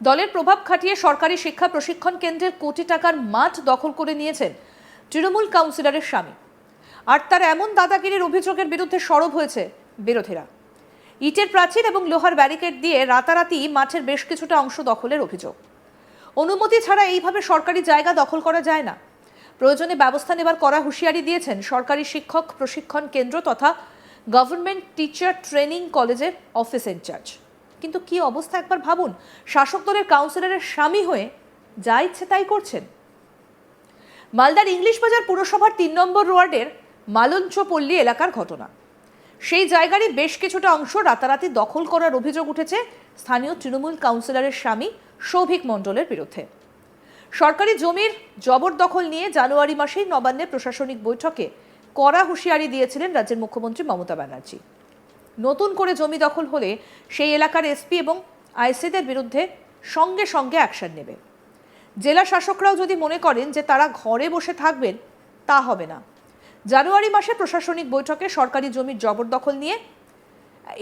দলের প্রভাব খাটিয়ে সরকারি শিক্ষা প্রশিক্ষণ কেন্দ্রের কোটি টাকার মাঠ দখল করে নিয়েছেন তৃণমূল কাউন্সিলরের স্বামী। আর তার এমন দাদাগিরির অভিযোগের বিরুদ্ধে সরব হয়েছে বিরোধীরা। ইটের প্রাচীর এবং লোহার ব্যারিকেড দিয়ে রাতারাতি মাঠের বেশ কিছুটা অংশ দখলের অভিযোগ। অনুমতি ছাড়া এইভাবে সরকারি জায়গা দখল করা যায় না। প্রয়োজনে ব্যবস্থা নেবার করা হুঁশিয়ারি দিয়েছেন সরকারি শিক্ষক প্রশিক্ষণ কেন্দ্র তথা গভর্নমেন্ট টিচার ট্রেনিং কলেজের অফিস ইনচার্জ। কিন্তু কি অবস্থা একবার ভাবুন। শাসক দলের কাউন্সিলরের স্বামী হয়ে যা ইচ্ছে তাই করছেন। মালদার ইংলিশ বাজার পুরসভার তিন নম্বর ওয়ার্ডের মালঞ্চপল্লী এলাকার ঘটনা। সেই জায়গারই বেশ কিছুটা অংশ রাতারাতি দখল করার অভিযোগ উঠেছে স্থানীয় তৃণমূল কাউন্সিলরের স্বামী সৌভিক মণ্ডলের বিরুদ্ধে। সরকারি জমির জবরদখল নিয়ে জানুয়ারি মাসেই নবান্নে প্রশাসনিক বৈঠকে কড়া হুঁশিয়ারি দিয়েছিলেন রাজ্যের মুখ্যমন্ত্রী মমতা ব্যানার্জি। নতুন করে জমি দখল হলে সেই এলাকার এসপি এবং আইসিদের বিরুদ্ধে সঙ্গে সঙ্গে অ্যাকশন নেবে। জেলা শাসকরাও যদি মনে করেন যে তারা ঘরে বসে থাকবেন, তা হবে না। জানুয়ারি মাসে প্রশাসনিক বৈঠকে সরকারি জমির জবরদখল নিয়ে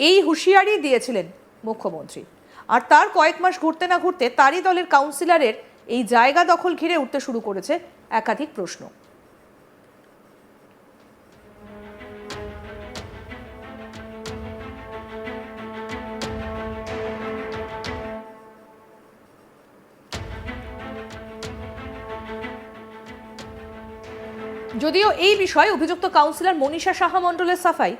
এই হুঁশিয়ারি দিয়েছিলেন মুখ্যমন্ত্রী। আর তার কয়েক মাস ঘুরতে না ঘুরতে তারই দলের কাউন্সিলরের এই জায়গা দখল ঘিরে উঠতে শুরু করেছে একাধিক প্রশ্ন। যদিও এই বিষয়ে অভিযুক্ত কাউন্সিলর মনীষা সাহা মণ্ডলের সাফাই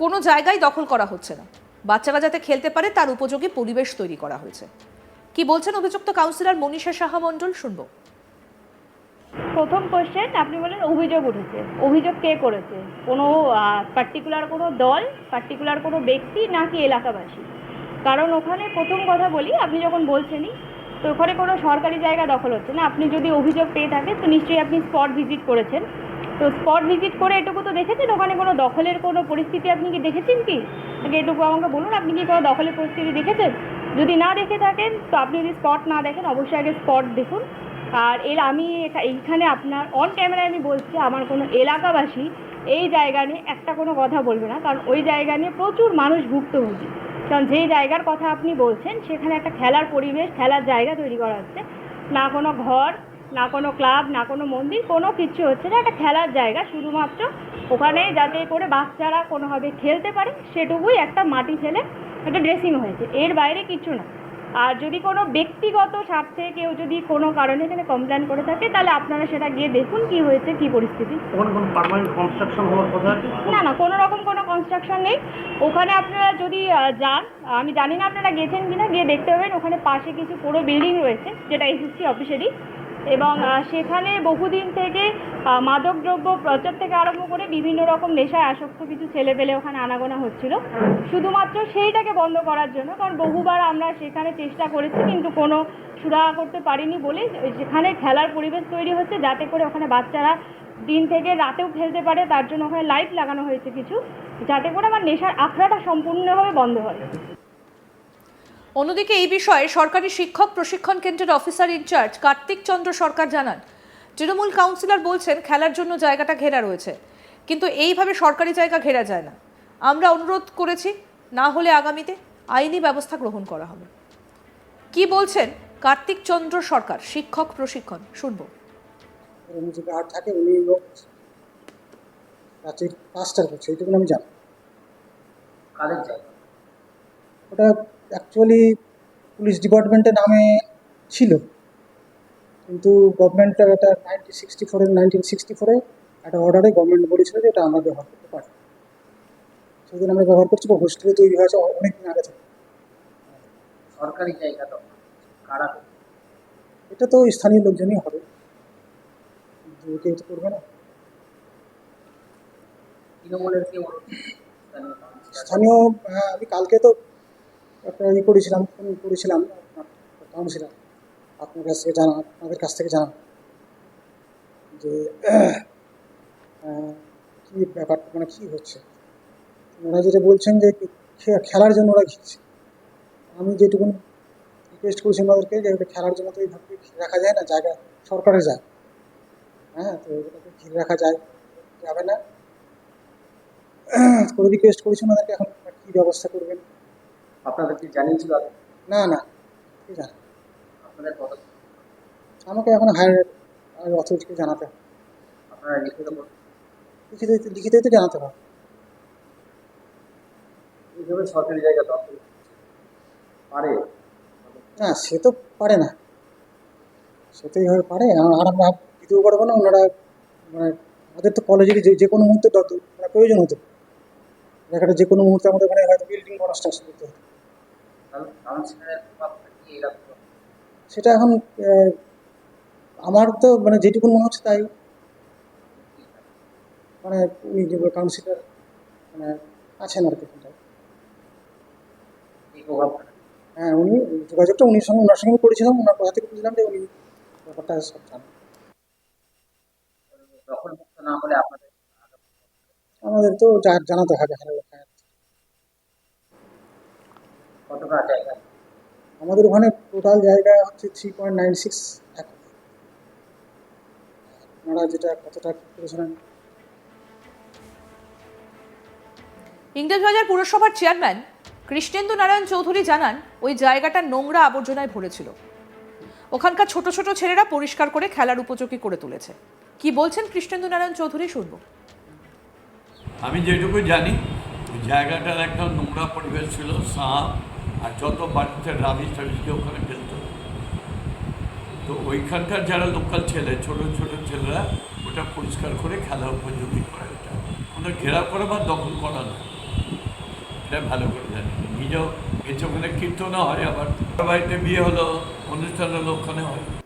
কোনো জায়গায় দখল করা হচ্ছে না। বাচ্চারা যাতে খেলতে পারে তার উপযোগী পরিবেশ তৈরি করা হয়েছে। কি বলছেন অভিযুক্ত কাউন্সিলর মনীষা সাহা মণ্ডল? শুনব। প্রথম কোশ্চেন আপনি বলেন অভিযোগ উঠেছে। অভিযোগ কে করেছে? কোনো পার্টিকুলার কোনো দল পার্টিকুলার কোনো ব্যক্তি নাকি এলাকাবাসী? কারণ ওখানে প্রথম কথা বলি, আপনি যখন বলছেনই তো ওখানে কোনো সরকারি জায়গা দখল হচ্ছে না। আপনি যদি অভিযোগ পেয়ে থাকেন, তো নিশ্চয়ই আপনি স্পট ভিজিট করেছেন। তো স্পট ভিজিট করে এটুকু তো দেখেছেন? ওখানে কোনো দখলের কোনো পরিস্থিতি আপনি কি দেখেছেন কি? এটুকু আমাকে বলুন, আপনি কি কোনো দখলের পরিস্থিতি দেখেছেন? যদি না দেখে থাকেন, তো আপনি যদি স্পট না দেখেন, অবশ্যই আগে স্পট দেখুন। আর এর আমি এইখানে আপনার অন ক্যামেরায় আমি বলছি, আমার কোনো এলাকাবাসী এই জায়গা নিয়ে একটা কোনো কথা বলবে না। কারণ ওই জায়গা নিয়ে প্রচুর মানুষ ভুক্তভোগী। কারণ যেই জায়গার কথা আপনি বলছেন, সেখানে একটা খেলার পরিবেশ, খেলার জায়গা তৈরি করা হচ্ছে। না কোনো ঘর, না কোনো ক্লাব, না কোনো মন্দির, কোনো কিছু হচ্ছে না। একটা খেলার জায়গা শুধুমাত্র ওখানে যাতে করে বাচ্চারা কোনোভাবে খেলতে পারে, সেটুকুই একটা মাটি ফেলে একটা ড্রেসিং হয়েছে। এর বাইরে কিছু না। আর যদি কোনো ব্যক্তিগত স্বার্থে কেউ যদি কোনো কারণে এখানে কমপ্লেন করে থাকে তাহলে আপনারা সেটা গিয়ে দেখুন কি হয়েছে কি পরিস্থিতি। কনস্ট্রাকশন হওয়ার কথা না না কোনো রকম কোনো কনস্ট্রাকশন নেই। ওখানে আপনারা যদি যান আমি জানি না আপনারা গেছেন কিনা গিয়ে দেখতে পাবেন ওখানে পাশে কিছু পুরো বিল্ডিং রয়েছে যেটা এসএসসি অফিসেরই এবং সেখানে বহুদিন থেকে মাদকদ্রব্য প্রচার থেকে আরম্ভ করে বিভিন্ন রকম নেশায় আসক্ত কিছু ছেলেপেলে ওখানে আনাগোনা হচ্ছিল। শুধুমাত্র সেইটাকে বন্ধ করার জন্য, কারণ বহুবার আমরা সেখানে চেষ্টা করেছি, কিন্তু কোনো সুরাহা করতে পারিনি বলে সেখানে খেলার পরিবেশ তৈরি হচ্ছে যাতে করে ওখানে বাচ্চারা দিন থেকে রাতেও খেলতে পারে, তার জন্য ওখানে লাইট লাগানো হয়েছে কিছু, যাতে করে আমার নেশার আখড়াটা সম্পূর্ণভাবে বন্ধ হয়। অন্যদিকে এই বিষয়ে সরকারি শিক্ষক প্রশিক্ষণ কেন্দ্রের officer in charge Kartik Chandra Sarkar জানান তৃণমূল কাউন্সিলর বলছেন খেলার জন্য জায়গাটা ঘেরা রয়েছে কিন্তু এইভাবে সরকারি জায়গা ঘেরা যায় না। আমরা অনুরোধ করেছি না হলে আগামীতে আইনি ব্যবস্থা গ্রহণ করা হবে। কি বলছেন কার্তিক চন্দ্র সরকার শিক্ষক প্রশিক্ষণ? শুনব। থাকে উনি পাঁচটার করছে এইটুকু আমি জানি। কাদের জায়গা? ওটা অ্যাকচুয়ালি পুলিশ ডিপার্টমেন্টের নামে ছিল। কিন্তু গভর্নমেন্ট এটা নাইনটিন সিক্সটি ফোরে নাইনটিন সিক্সটি ফোরে একটা অর্ডারে গভর্নমেন্ট বলেছিল যে এটা আমরা ব্যবহার করতে পারি সেদিন আমরা ব্যবহার করছি বা হোস্টেলে তৈরি হয়েছে অনেক দিন আগে থেকে। সরকারি জায়গা তো। কারা এটা তো স্থানীয় লোকজনই হবে। কেউ তো করবে না। তৃণমূলের স্থানীয় আমি কালকে তো একটা ইয়ে করেছিলাম করেছিলাম কাউন্সিলার আপনার কাছ থেকে জানা, আপনাদের কাছ থেকে জানা। যে কী ব্যাপার মানে কী হচ্ছে? ওরা যেটা বলছেন যে খেলার জন্য ওরা ঘিরছে। আমি যেটুকু রিকোয়েস্ট করেছি ওনাদেরকে যে, ওটা খেলার জন্য তো এইভাবে রাখা যায় না, জায়গা সরকারের যায়। হ্যাঁ তো এটাকে ঘিরে রাখা যায়, যাবে না। রিকোয়েস্ট করেছি ওনাদেরকে, এখন কী ব্যবস্থা করবেন? আপনাদেরকে জানিয়েছিল আগে? না না। আপনাদের কত? আমাকে এখন হায়ার অথরিটিকে জানাতে হবে। আপনারা লিখিত। লিখিত লিখিতই তো জানাতে হবে। এইভাবে সরকারি জায়গা দখল পারে? না সে তো পারে না। সে তো এইভাবে পারে। আর আমরা দ্বিতীয় পারব না ওনারা মানে আমাদের তো কলেজের যে যে কোনো মুহূর্তে দর- মানে প্রয়োজন হতো জায়গাটা যে কোনো মুহূর্তে আমাদের ওখানে হয়তো বিল্ডিং করা স্টার্ট করতে হতো তাহলে কাউন্সিলরের প্রভাব কি এরকম সেটা এখন আমার তো মানে যেটুকু মনে হচ্ছে তাই। মানে উনি যে কাউন্সিলর মানে আছেন আর কি? হ্যাঁ উনি যোগাযোগটা উনির সঙ্গে ওনার সঙ্গে করেছিলাম ওনার কথা থেকে বুঝলাম যে উনি ব্যাপারটা সব জানেন। না হলে আমাদের তো জানাতে হবে হ্যাঁ হ্যাঁ। কতটা জায়গা? আমাদের ওখানে টোটাল জায়গা হচ্ছে থ্রি পয়েন্ট নাইন সিক্স আপনারা যেটা কতটা করেছিলেন। ইংরেজবাজার পুরসভার চেয়ারম্যান কৃষ্ণেন্দু নারায়ণ চৌধুরী জানান ওই জায়গাটা নোংরা আবর্জনায় ভরেছিল। ওখানকার ছোট ছোট ছেলেরা পরিষ্কার করে খেলার উপযোগী করে তুলেছে। কি বলছেন কৃষ্ণেন্দু নারায়ণ চৌধুরী শুনব। আমি যেটুকু জানি জায়গাটার একটা নোংরা পরিবেশ ছিল সাপ আর যত বাড়িতে রাবিশ টাবিশকে ওখানে ফেলত তো ওইখানকার যারা লোকাল ছেলে, ছোট ছোট ছেলেরা, ওটা পরিষ্কার করে খেলা উপযোগী করে ওটা। ওটা ঘেরা করে বা দখল করা না। এটা ভালো করে জানি। নিজেও গেছে ওখানে কীর্তনও হয়, আবার বাড়িতে বিয়ে হলো অনুষ্ঠান হলো ওখানে হয়।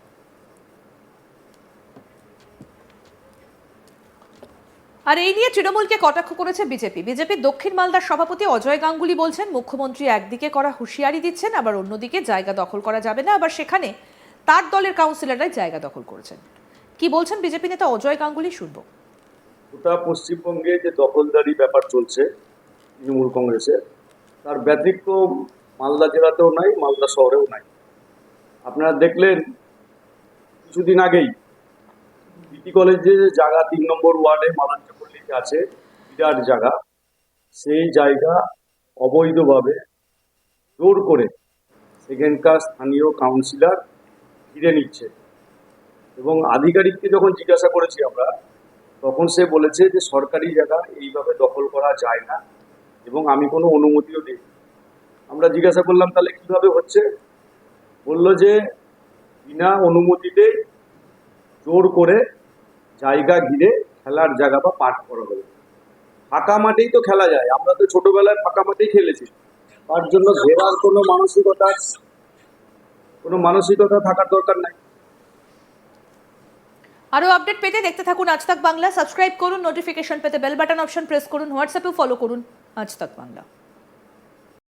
আর এই নিয়ে তৃণমূলকে কটাক্ষ করেছে বিজেপি। বিজেপির দক্ষিণ মালদার সভাপতি অজয় গাঙ্গুলি বলছেন, মুখ্যমন্ত্রী একদিকে করা হুঁশিয়ারি দিচ্ছেন, আবার অন্যদিকে জায়গা দখল করা যাবে না। আবার সেখানে তার দলের কাউন্সিলররাই জায়গা দখল করেছেন। কি বলছেন বিজেপি নেতা অজয় গাঙ্গুলি শুনব। গোটা পশ্চিমবঙ্গে যে দখলদারি ব্যাপার চলছে তৃণমূল কংগ্রেসের তার ব্যতিক্রম মালদা জেলাতেও নাই, মালদা শহরেও নাই। আপনারা দেখলেন কিছুদিন আগেই বিটি কলেজে জায়গা তিন নম্বর ওয়ার্ডে মালাঞ্চপল্লিতে আছে, বিরাট জায়গা। সেই জায়গা অবৈধভাবে জোর করে সেখানকার স্থানীয় কাউন্সিলর ঘিরে নিচ্ছে। এবং আধিকারিককে যখন জিজ্ঞাসা করেছি আমরা, তখন সে বলেছে যে সরকারি জায়গা এইভাবে দখল করা যায় না এবং আমি কোনো অনুমতিও দিই আমরা জিজ্ঞাসা করলাম, তাহলে কীভাবে হচ্ছে? বলল যে, বিনা অনুমতিতে জোর করে জায়গা ঘিরে খেলার জায়গা বা পাঠ করা হলো। ফাঁকা মাঠেই তো খেলা যায়। আমরা তো ছোটবেলায় ফাঁকা মাঠেই খেলেছি। তার জন্য ঘেরার কোনো মানসিকতা কোনো মানসিকতা থাকার দরকার নাই। আরও আপডেট পেতে দেখতে থাকুন আজ তাক বাংলা। সাবস্ক্রাইব করুন নোটিফিকেশন পেতে বেল বাটন অপশন প্রেস করুন হোয়াটসঅ্যাপেও ফলো করুন আজ তাক বাংলা।